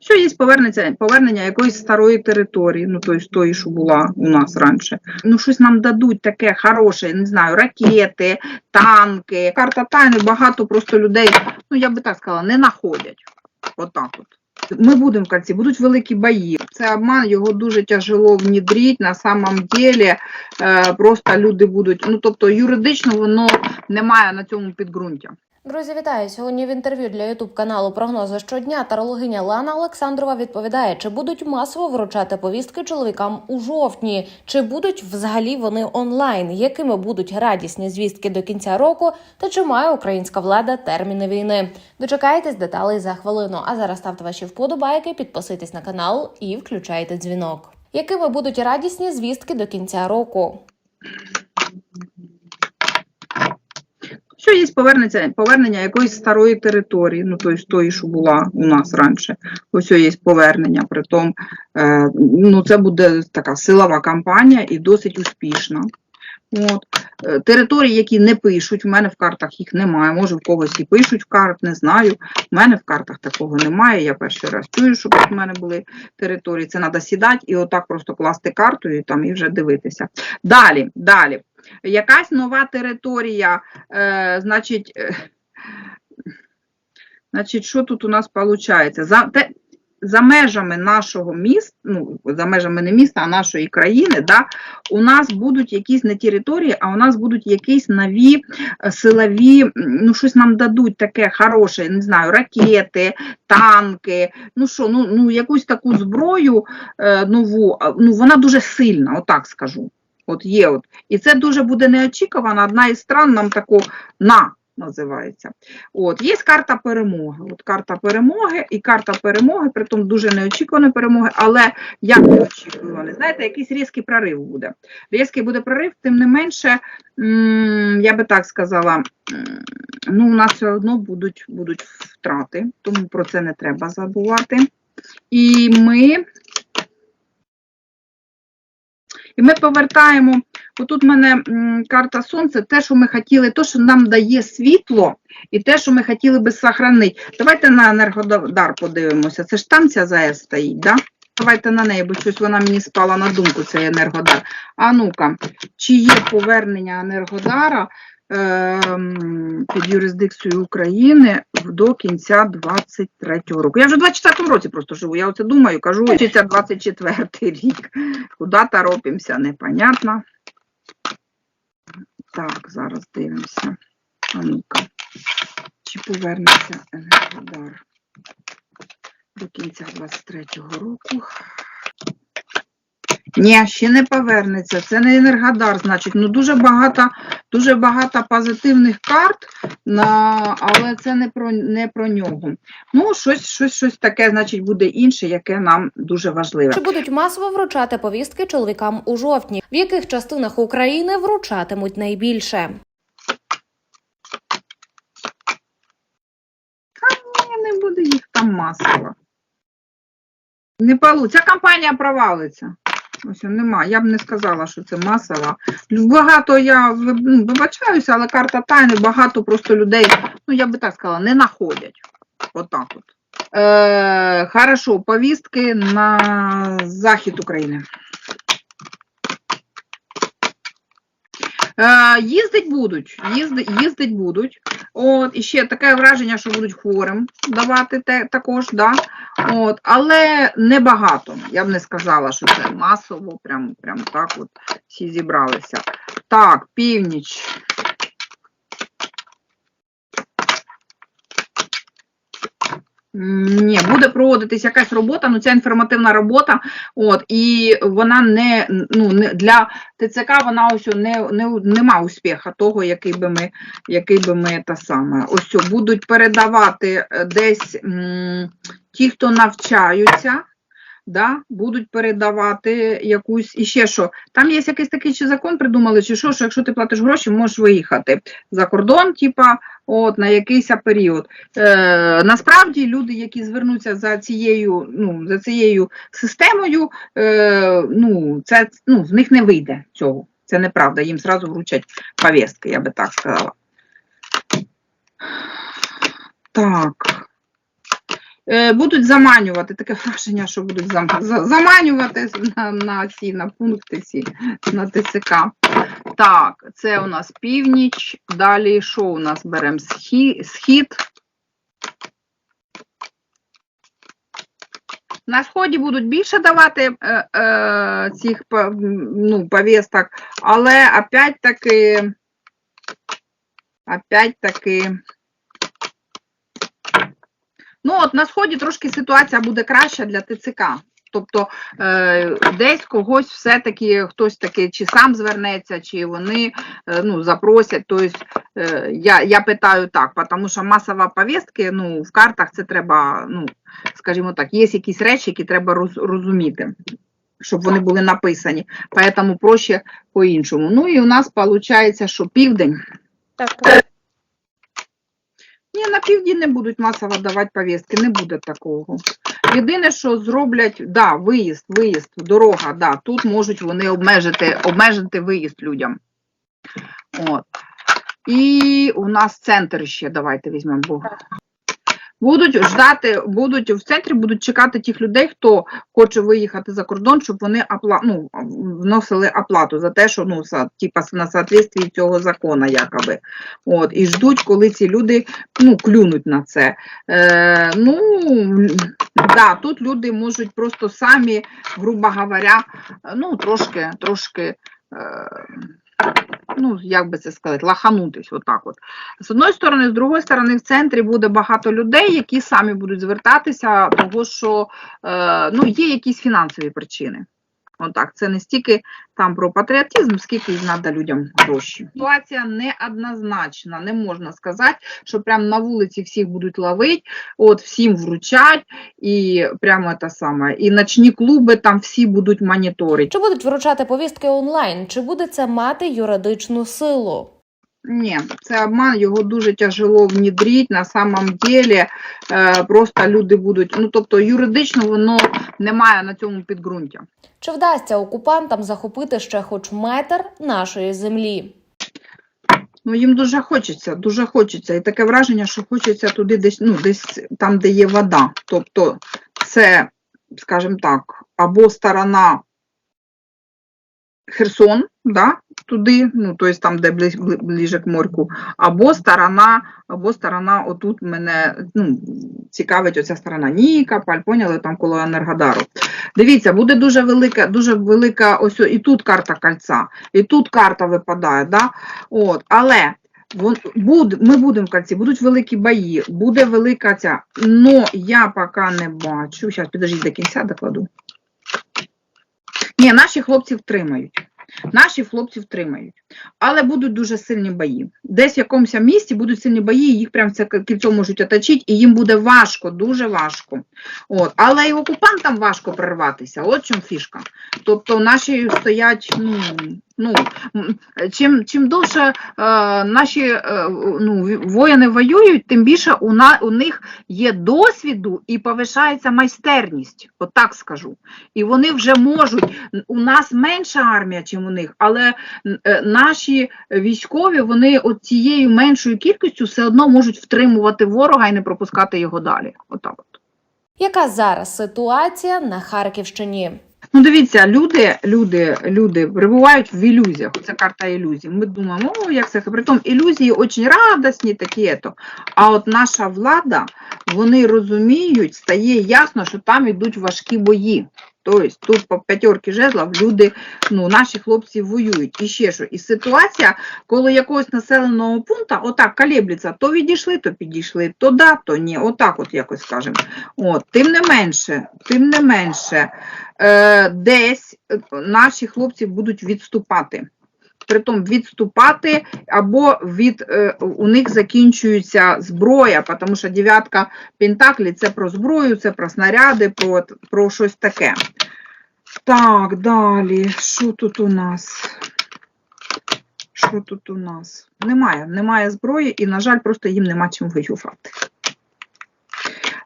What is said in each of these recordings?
Що є повернення, повернення якоїсь старої території, ну тобто тої, що була у нас раніше. Ну, щось нам дадуть таке хороше, не знаю, ракети, танки. Карта тайни багато просто людей, ну я би так сказала, не знаходять. Отак от. Ми будемо в кінці, будуть великі бої. Це обман, його дуже тяжело внідріть. На самом деле просто люди будуть. Ну тобто юридично воно не має на цьому підґрунтя. Друзі, вітаю! Сьогодні в інтерв'ю для ютуб каналу Прогнози щодня тарологиня Лана Олександрова відповідає, чи будуть масово вручати повістки чоловікам у жовтні, чи будуть взагалі вони онлайн, якими будуть радісні звістки до кінця року, та чи має українська влада терміни війни. Дочекайтесь деталей за хвилину. А зараз ставте ваші вподобайки, підписуйтесь на канал і включайте дзвінок. Якими будуть радісні звістки до кінця року? Що є повернення, повернення якоїсь старої території, ну тобто тої, що була у нас раніше. Ось є повернення. Притом, е, ну це буде така силова кампанія і досить успішна. От. Е, Території, які не пишуть, в мене в картах їх немає. Може, в когось і пишуть в карт, не знаю. В мене в картах такого немає. Я перший раз чую, щоб в мене були території. Це треба сідати і отак просто класти карту і там і вже дивитися. Далі, далі. Якась нова територія, е, значить, е, значить, що тут у нас виходить? За, те, за межами нашого міста, ну, за межами не міста, а нашої країни, да, у нас будуть якісь не території, а у нас будуть якісь нові е, силові, ну, щось нам дадуть таке хороше, не знаю, ракети, танки, ну що, ну, ну якусь таку зброю е, нову, ну, вона дуже сильна, отак скажу. От є от. І це дуже буде неочікувано. Одна із стран нам таку на називається. От, є карта перемоги. От карта перемоги і карта перемоги, притом дуже неочікуваної перемоги, але як неочікуваний? Знаєте, якийсь різкий прорив буде. Різкий буде прорив, тим не менше, я би так сказала, ну, у нас все одно будуть, будуть втрати, тому про це не треба забувати. І ми. І ми повертаємо, отут в мене карта сонця, те, що ми хотіли, те, що нам дає світло, і те, що ми хотіли би сохранити. Давайте на енергодар подивимося. Це ж там ця ЗАЕС стоїть, да? Давайте на неї, бо щось вона мені спала на думку, цей енергодар. А ну-ка, чи є повернення енергодара ем, під юрисдикцією України до кінця 23-го року? Я вже в 24-му році просто живу, я оце думаю, кажу, це 24-й рік. Куди торопимося, непонятно. Так, зараз дивимося. А ну-ка. Чи повернеться Енергодар до кінця 23-го року? Ні, ще не повернеться. Це не Енергодар, значить. Ну дуже багато, дуже багато позитивних карт, на, але це не про, не про нього. Ну, щось, щось, щось таке, значить, буде інше, яке нам дуже важливе. Чи будуть масово вручати повістки чоловікам у жовтні? В яких частинах України вручатимуть найбільше? Ні, не буде їх там масово. Не полу. Ця кампанія провалиться. Ось нема. Я б не сказала, що це масова. Багато я ну, вибачаюся, але карта тайни, багато просто людей, ну я би так сказала, не знаходять. Отак от. Е, хорошо, повістки на захід України. Е, їздить будуть, їздить, їздить будуть. От, і ще таке враження, що будуть хворим давати те, також, да? От, але небагато. Я б не сказала, що це масово, прям, прям так от всі зібралися. Так, північ. Ні, буде проводитись якась робота, ну ця інформативна робота, от, і вона не, ну, не для ТЦК вона ось не, не, нема успіху того, який би ми, який би ми та саме. Ось будуть передавати е, десь м, ті, хто навчаються, да, будуть передавати якусь і ще що. Там є якийсь такий чи закон придумали, чи що, що якщо ти платиш гроші, можеш виїхати за кордон, типа, от, на якийсь період. Е, насправді люди, які звернуться за цією, ну, за цією системою, е, ну, це, ну, в них не вийде цього. Це неправда, їм зразу вручать повістки, я би так сказала. Так. Е, Будуть заманювати, таке враження, що будуть зам- заманювати на, на ці на пункти ці, на ТЦК. Так, це у нас північ. Далі що у нас беремо? Схід. На сході будуть більше давати е, е, цих ну, повісток, але опять-таки, опять-таки, ну от на сході трошки ситуація буде краща для ТЦК. Тобто е, десь когось все-таки хтось таки чи сам звернеться, чи вони е, ну, запросять. Тобто, е, я, я питаю так, тому що масова повістки, ну, в картах це треба, ну, скажімо так, є якісь речі, які треба роз, розуміти, щоб вони були написані. Поэтому проще по-іншому. Ну і у нас виходить, що південь. Так, Ні, на півдні не будуть масово давати повістки, не буде такого. Єдине, що зроблять, да, виїзд, виїзд, дорога, да, тут можуть вони обмежити, обмежити виїзд людям. От. І у нас центр ще, давайте візьмемо. Бо... Будуть ждати, будуть в центрі будуть чекати тих людей, хто хоче виїхати за кордон, щоб вони опла... ну, вносили оплату за те, що ну, са- типа, на соответствии цього закону, якоби. От, і ждуть, коли ці люди ну, клюнуть на це. Е, ну, да, тут люди можуть просто самі, грубо говоря, ну, трошки, трошки. Е, Ну, як би це сказати, лаханутись, отак от. З одної сторони, з другої сторони, в центрі буде багато людей, які самі будуть звертатися, того що е, ну, є якісь фінансові причини. Отак, це не стільки там про патріотизм, скільки й треба людям гроші. Ситуація неоднозначна, не можна сказати, що прямо на вулиці всіх будуть ловити, от всім вручать, і прямо те саме. І ночні клуби там всі будуть моніторити. Чи будуть вручати повістки онлайн? Чи буде це мати юридичну силу? Ні, це обман, його дуже тяжело внедрити. На самом деле просто люди будуть. Ну тобто юридично воно не має на цьому підґрунтя. Чи вдасться окупантам захопити ще хоч метр нашої землі? Ну їм дуже хочеться, дуже хочеться. І таке враження, що хочеться туди десь, ну десь там, де є вода. Тобто, це, скажімо так, або сторона Херсон, да, туди, ну, тобто там, де ближ, ближе к морку, або сторона, або сторона, отут мене ну, цікавить оця сторона Нікополь, поняли, там коло Енергодару. Дивіться, буде дуже велика, дуже велика, ось і тут карта кольця, і тут карта випадає, да? От, але буд, ми будемо в кольці, будуть великі бої, буде велика ця, но я поки не бачу, зараз, підождіть, до кінця докладу. Ні, наші хлопці втримають. Наші хлопці втримають. Але будуть дуже сильні бої. Десь в якомусь місті будуть сильні бої, їх прям це кільцо можуть оточити, і їм буде важко, дуже важко. От. Але і окупантам важко прорватися. От чому фішка. Тобто наші стоять, ну, ну чим, чим довше е, наші е, ну, воїни воюють, тим більше у, на, у них є досвіду і повишається майстерність, от скажу. І вони вже можуть. У нас менша армія, ніж у них, але е, наші військові вони от цією меншою кількістю все одно можуть втримувати ворога і не пропускати його далі. Отак. От. Яка зараз ситуація на Харківщині? Ну, дивіться, люди, люди, люди перебувають в ілюзіях. Це карта ілюзій. Ми думаємо, о, як це. Притом ілюзії дуже радісні, такі. то. А от наша влада, вони розуміють, стає ясно, що там йдуть важкі бої. Тобто тут по п'ятерки жезлів люди, ну, наші хлопці воюють. І ще що. І ситуація, коли якогось населеного пункту отак колеблеться, то відійшли, то підійшли, то да, то ні. Отак от якось скажемо. От, тим не менше, тим не менше, е, десь наші хлопці будуть відступати. Притом відступати або від е, у них закінчується зброя, тому що дев'ятка пентаклі це про зброю, це про снаряди, про, про щось таке. Так, далі. Що тут у нас? Що тут у нас? Немає, немає зброї, і, на жаль, просто їм нема чим воювати.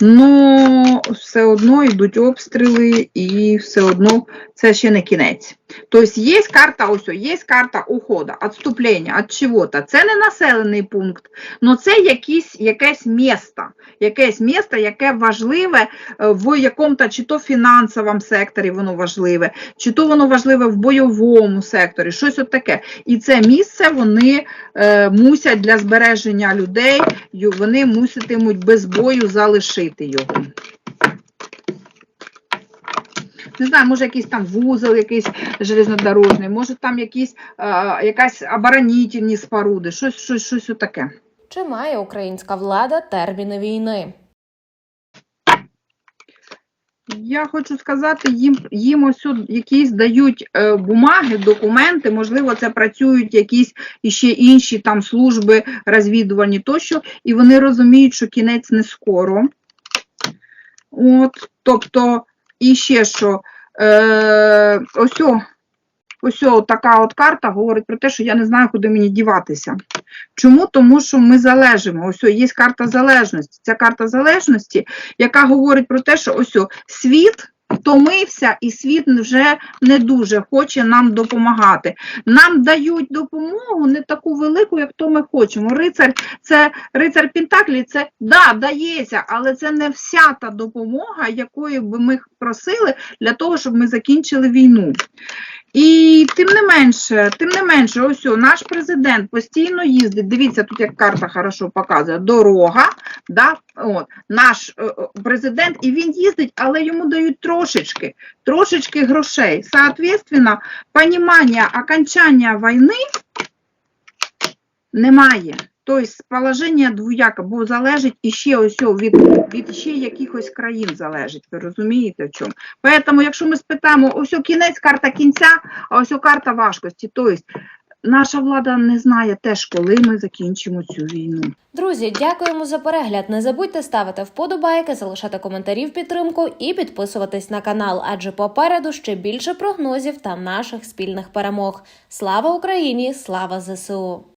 Ну, все одно йдуть обстріли, і все одно це ще не кінець. Тобто є карта, ось, є карта уходу, відступлення від чого-то. Це не населений пункт, але це якісь, якесь місто, якесь місто, яке важливе е, в якому-то чи то фінансовому секторі воно важливе, чи то воно важливе в бойовому секторі, щось от таке. І це місце вони е, мусять для збереження людей, вони муситимуть без бою залишити його. Не знаю, може якийсь там вузол, якийсь железнодорожний, може там якісь, е, якась оборонительні споруди, щось, щось, щось отаке. Чи має українська влада терміни війни? Я хочу сказати, їм, їм ось якісь дають е, бумаги, документи, можливо, це працюють якісь іще інші там служби розвідувальні тощо, і вони розуміють, що кінець не скоро. От, тобто, і ще що, е, ось, ось така от карта говорить про те, що я не знаю, куди мені діватися. Чому? Тому що ми залежимо. Ось є карта залежності. Ця карта залежності, яка говорить про те, що ось о, світ втомився, і світ вже не дуже хоче нам допомагати. Нам дають допомогу не таку велику, як то ми хочемо. Рицар, це рицар Пентаклі, це да, дається, але це не вся та допомога, якої би ми просили для того, щоб ми закінчили війну. І тим не менше, тим не менше, ось наш президент постійно їздить. Дивіться, тут як карта хорошо показує, дорога, да, от, наш е, е, президент, і він їздить, але йому дають трошечки, трошечки грошей. Соответственно, понімання окончання війни немає. Тобто положення двояке, бо залежить іще ось від, від ще якихось країн залежить. Ви розумієте в чому? Поэтому, якщо ми спитаємо, ось кінець, карта кінця, а ось карта важкості. Тобто наша влада не знає теж, коли ми закінчимо цю війну. Друзі, дякуємо за перегляд. Не забудьте ставити вподобайки, залишати коментарі в підтримку і підписуватись на канал, адже попереду ще більше прогнозів та наших спільних перемог. Слава Україні! Слава ЗСУ!